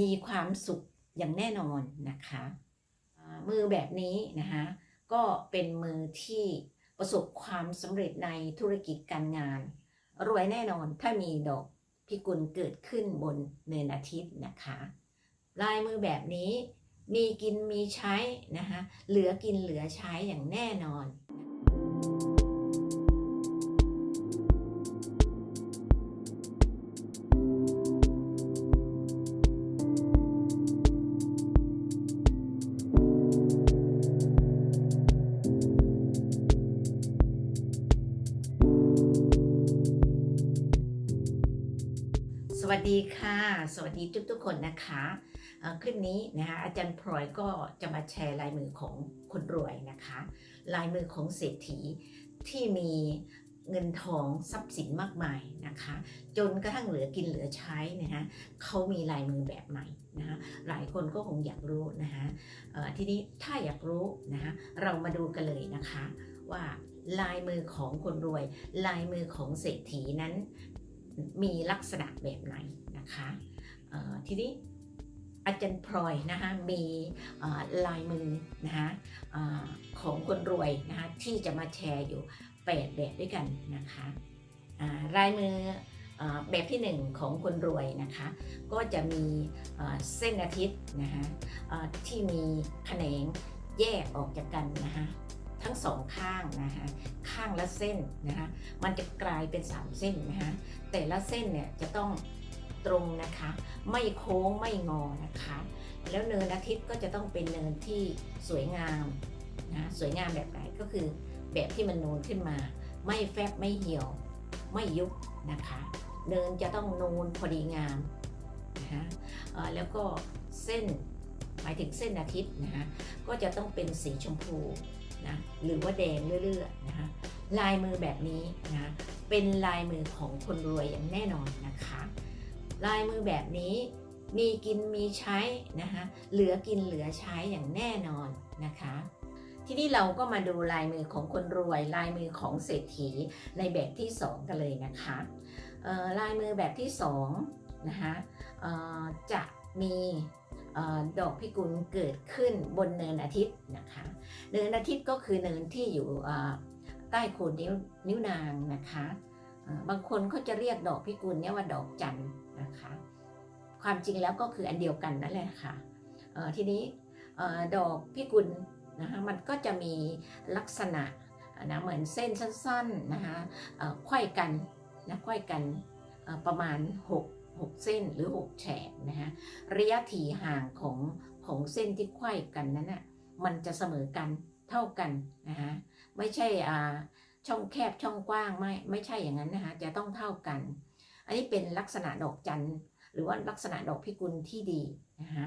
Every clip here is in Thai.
มีความสุขอย่างแน่นอนนะคะมือแบบนี้นะคะก็เป็นมือที่ประสบความสำเร็จในธุรกิจการงาน รวยแน่นอนถ้ามีดอกพิกุลเกิดขึ้นบนเนินอาทิตย์นะคะ ลายมือแบบนี้มีกินมีใช้นะคะเหลือกินเหลือใช้อย่างแน่นอน วัสดีค่ะ สวัสดีทุกทุกคนนะคะคลิปนี้นะคะอาจารย์พลอยก็จะมาแชร์ลายมือของคนรวยนะคะ ลายมือของเศรษฐีที่มีเงินทองทรัพย์สินมากมายนะคะ จนกระทั่งเหลือกินเหลือใช้นะคะเขามีลายมือแบบใหม่นะคะหลายคนก็คงอยากรู้นะคะทีนี้ถ้าอยากรู้นะคะเรามาดูกันเลยนะคะว่าลายมือของคนรวย ลายมือของเศรษฐีนั้น มีลักษณะแบบไหนนะคะทีนี้อาจารย์พลอยนะคะมีลายมือนะคะอ่อของคนรวยนะคะที่จะมาแชร์อยู่ 8 แบบด้วยกันนะคะลายมืออแบบที่ 1 ของคนรวยนะคะก็จะมีเอ่อเส้นอาทิตย์นะคะที่มีแขนงแยกออกจากกันนะคะ ทั้งสองข้างนะคะข้างละเส้นนะคะมันจะกลายเป็น 3 เส้นนะคะแต่ละเส้นเนี่ยจะต้องตรงนะคะ ไม่โค้งไม่งอนะคะ แล้วเนินอาทิตย์ก็จะต้องเป็นเนินที่สวยงามนะสวยงามแบบไหนก็คือแบบที่มันนูนขึ้นมา ไม่แฟบไม่เหี่ยว ไม่ยุบนะคะ เนินจะต้องนูนพอดีงามนะคะแล้วก็เส้นหมายถึงเส้นอาทิตย์นะคะก็จะต้องเป็นสีชมพู นะหรือว่าแดงเรื่อยๆนะคะลายมือแบบนี้นะเป็นลายมือของคนรวยอย่างแน่นอนนะคะ ลายมือแบบนี้มีกินมีใช้นะคะเหลือกินเหลือใช้อย่างแน่นอนนะคะ ทีนี้เราก็มาดูลายมือของคนรวย ลายมือของเศรษฐีในแบบที่ 2 กันเลยนะคะลายมือแบบที่2นะคะจะมี ดอกพิกุลเกิดขึ้นบนเนินอาทิตย์นะคะ เนินอาทิตย์ก็คือเนินที่อยู่ใต้โคนนิ้วนิ้วนางนะคะบางคนเขาจะเรียกดอกพิกุลเนี่ยว่าดอกจันทร์นะคะ ความจริงแล้วก็คืออันเดียวกันนั่นแหละค่ะเอ่อทีนี้ดอกพิกุลนะคะมันก็จะมีลักษณะนะเหมือนเส้นสั้นๆนะคะไขว้กันนะไขว้กันประมาณ 6 6 เส้นหรือ 6 แฉกนะคะระยะถี่ห่างของของเส้นที่ไขว้กันนั้นน่ะมันจะเสมอกันเท่ากันนะคะไม่ใช่อ่าช่องแคบช่องกว้างไม่ไม่ใช่อย่างนั้นนะคะจะต้องเท่ากัน อันนี้เป็นลักษณะดอกจันหรือว่าลักษณะดอกพิกุลที่ดีนะคะ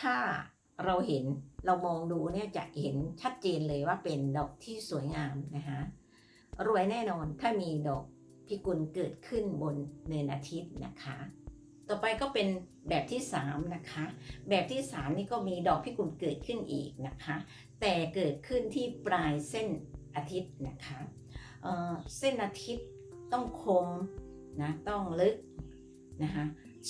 ถ้าเราเห็นเรามองดูเนี่ยจะเห็นชัดเจนเลยว่าเป็นดอกที่สวยงามนะคะรวยแน่นอนถ้ามีดอก พิกุลเกิดขึ้นบนเนินอาทิตย์นะคะ ต่อไปก็เป็นแบบที่ 3 นะคะ แบบที่ 3 นี่ก็มีดอกพิกุลเกิดขึ้นอีกนะคะ แต่เกิดขึ้นที่ปลายเส้นอาทิตย์นะคะเอ่อเส้นอาทิตย์ต้องคมนะต้องลึกนะคะ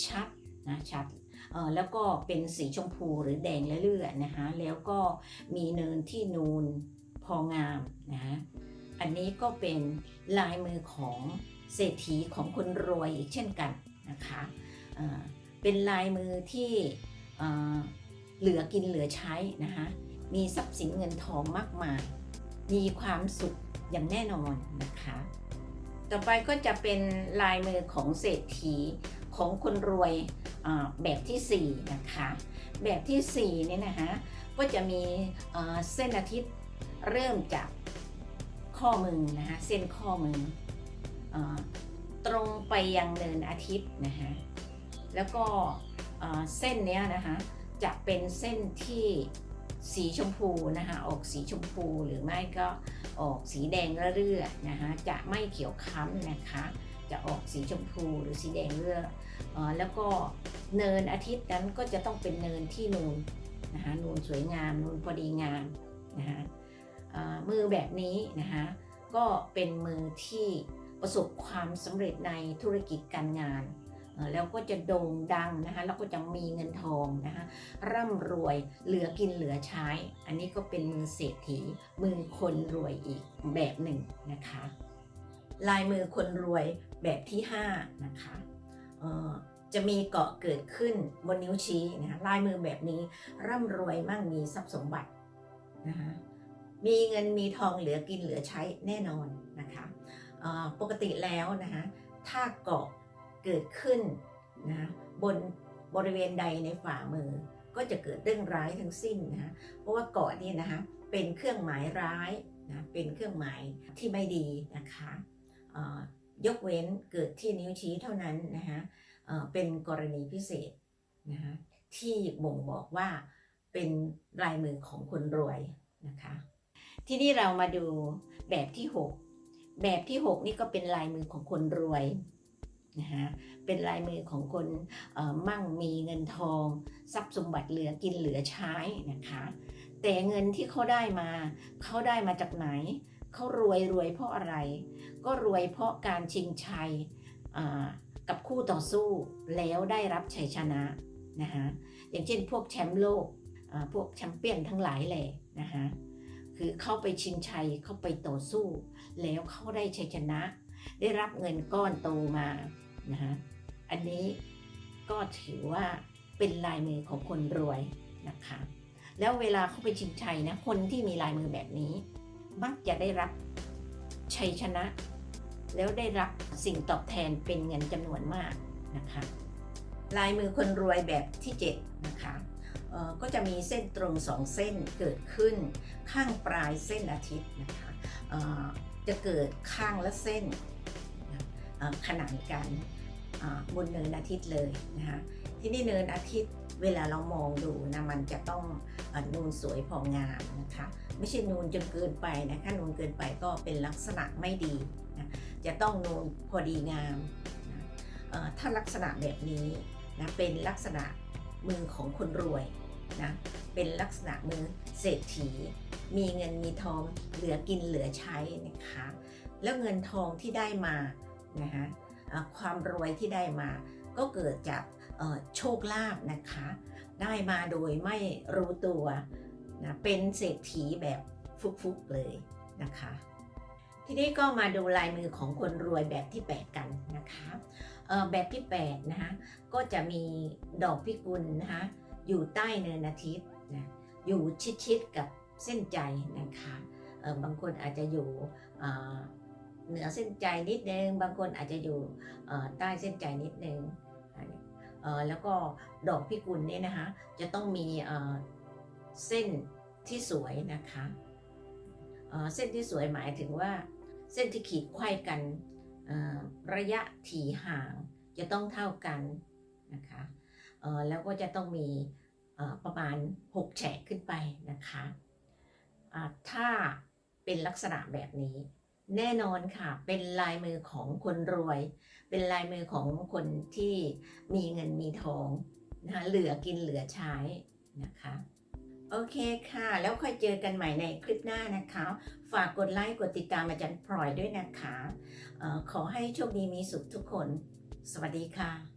ชัดนะชัดเออแล้วก็เป็นสีชมพูหรือแดงเรื่อยๆนะคะแล้วก็มีเนินที่นูนพองามนะคะ อันนี้ก็เป็นลายมือของเศรษฐีของคนรวยอีกเช่นกันนะคะเอ่อเป็นลายมือที่เหลือกินเหลือใช้นะคะมีทรัพย์สินเงินทองมากมาย มีความสุขอย่างแน่นอนนะคะ ต่อไปก็จะเป็นลายมือของเศรษฐีของคนรวยแบบทีสี่4 นะคะ แบบที่4เนี่ยนะคะก็จะมีเส้นอาทิตย์เริ่มจาก ข้อมือนะคะเส้นข้อมืออตรงไปยังเนินอาทิตย์นะคะแล้วก็เส้นเนี้ยนะคะจะเป็นเส้นที่สีชมพูนะคะออกสีชมพูหรือไม่ก็ออกสีแดงเรื่อยๆนะคะจะไม่เขียวค้ำนะคะจะออกสีชมพูหรือสีแดงเรื่อยเอ่อแล้วก็เนินอาทิตย์นั้นก็จะต้องเป็นเนินที่นูนนะคะนูนสวยงามนูนพอดีงามนะคะ มือแบบนี้นะคะก็เป็นมือที่ประสบความสำเร็จในธุรกิจการงานแล้วก็จะโด่งดังนะคะแล้วก็จะมีเงินทองนะคะร่ำรวยเหลือกินเหลือใช้ อันนี้ก็เป็นมือเศรษฐี มือคนรวยอีกแบบหนึ่งนะคะ ลายมือคนรวยแบบที่5นะคะจะมีเกาะเกิดขึ้นบนนิ้วชี้นะคะลายมือแบบนี้ร่ำรวยมั่งมีทรัพย์สมบัตินะคะ มีเงินมีทองเหลือกินเหลือใช้แน่นอนนะคะปกติแล้วนะคะถ้าเกาะเกิดขึ้นนะบนบริเวณใดในฝ่ามือ ก็จะเกิดเรื่องร้ายทั้งสิ้นนะะเพราะว่าเกาะนี่นะคะเป็นเครื่องหมายร้ายนะเป็นเครื่องหมายที่ไม่ดีนะคะยกเว้นเกิดที่นิ้วชี้เท่านั้นนะคะเอ่อเป็นกรณีพิเศษนะคะที่บ่งบอกว่าเป็นลายมือของคนรวยนะคะ ที่นี่เรามาดูแบบที่ 6 แบบที่ 6 นี่ก็เป็นลายมือของคนรวยนะคะเป็นลายมือของคนมั่งมีเงินทอง ทรัพย์สมบัติเหลือกินเหลือใช้นะคะ แต่เงินที่เขาได้มา เขาได้มาจากไหน เขารวยรวยเพราะอะไร ก็รวยเพราะการชิงชัยกับคู่ต่อสู้แล้วได้รับชัยชนะนะคะอย่างเช่นพวกแชมป์โลกพวกแชมเปี้ยนทั้งหลายแหละนะคะ คือเข้าไปชิงชัยเข้าไปต่อสู้ แล้วเขาได้ชัยชนะ ได้รับเงินก้อนโตมานะคะอันนี้ก็ถือว่าเป็นลายมือของคนรวยนะคะ แล้วเวลาเขาไปชิงชัยนะคนที่มีลายมือแบบนี้ มักจะได้รับชัยชนะ แล้วได้รับสิ่งตอบแทนเป็นเงินจำนวนมากนะคะ ลายมือคนรวยแบบที่7นะคะเอ่อ ก็จะมีเส้นตรงสองเส้นเกิดขึ้นข้างปลายเส้นอาทิตย์นะคะจะเกิดข้างละเส้นขนานกันบนเนินอาทิตย์เลยนะคะที่นี่เนินอาทิตย์เวลาเรามองดูนะมันจะต้องอนูนสวยพองามนะคะไม่ใช่นูนจนเกินไปนะคะนูนเกินไปก็เป็นลักษณะไม่ดีนะจะต้องนูนพอดีงามนะถ้าลักษณะแบบนี้นะเป็นลักษณะมือของคนรวย นะเป็นลักษณะมือเศรษฐี มีเงินมีทองเหลือกินเหลือใช้นะคะแล้วเงินทองที่ได้มานะคะความรวยที่ได้มาก็เกิดจากโชคลาภนะคะ ได้มาโดยไม่รู้ตัวนะเป็นเศรษฐีแบบฟุกๆเลยนะคะ ทีนี้ก็มาดูลายมือของคนรวยแบบที่ 8 กันนะคะแบบที่8นะคะก็จะมีดอกพิกุลนะคะ อยู่ใต้เนินอาทิตย์นะอยู่ชิดๆกับเส้นใจนะคะบางคนอาจจะอยู่เหนือเส้นใจนิดนึง บางคนอาจจะอยู่ใต้เส้นใจนิดนึงเอ่อแล้วก็ดอกพิกุลเนี่ยนะคะจะต้องมีเส้นที่สวยนะคะเส้นที่สวยหมายถึงว่าเส้นที่ขีดไขว้กันระยะถี่ห่างจะต้องเท่ากันนะคะ แล้วก็จะต้องมีประมาณ 6 แฉกขึ้นไปนะคะถ้าเป็นลักษณะแบบนี้ แน่นอนค่ะ เป็นลายมือของคนรวย เป็นลายมือของคนที่มีเงินมีทองนะคะเหลือกินเหลือใช้นะคะโอเคค่ะ แล้วค่อยเจอกันใหม่ในคลิปหน้านะคะ ฝากกดไลค์กดติดตามอาจารย์พลอยด้วยนะคะออขอให้โชคดีมีสุขทุกคน สวัสดีค่ะ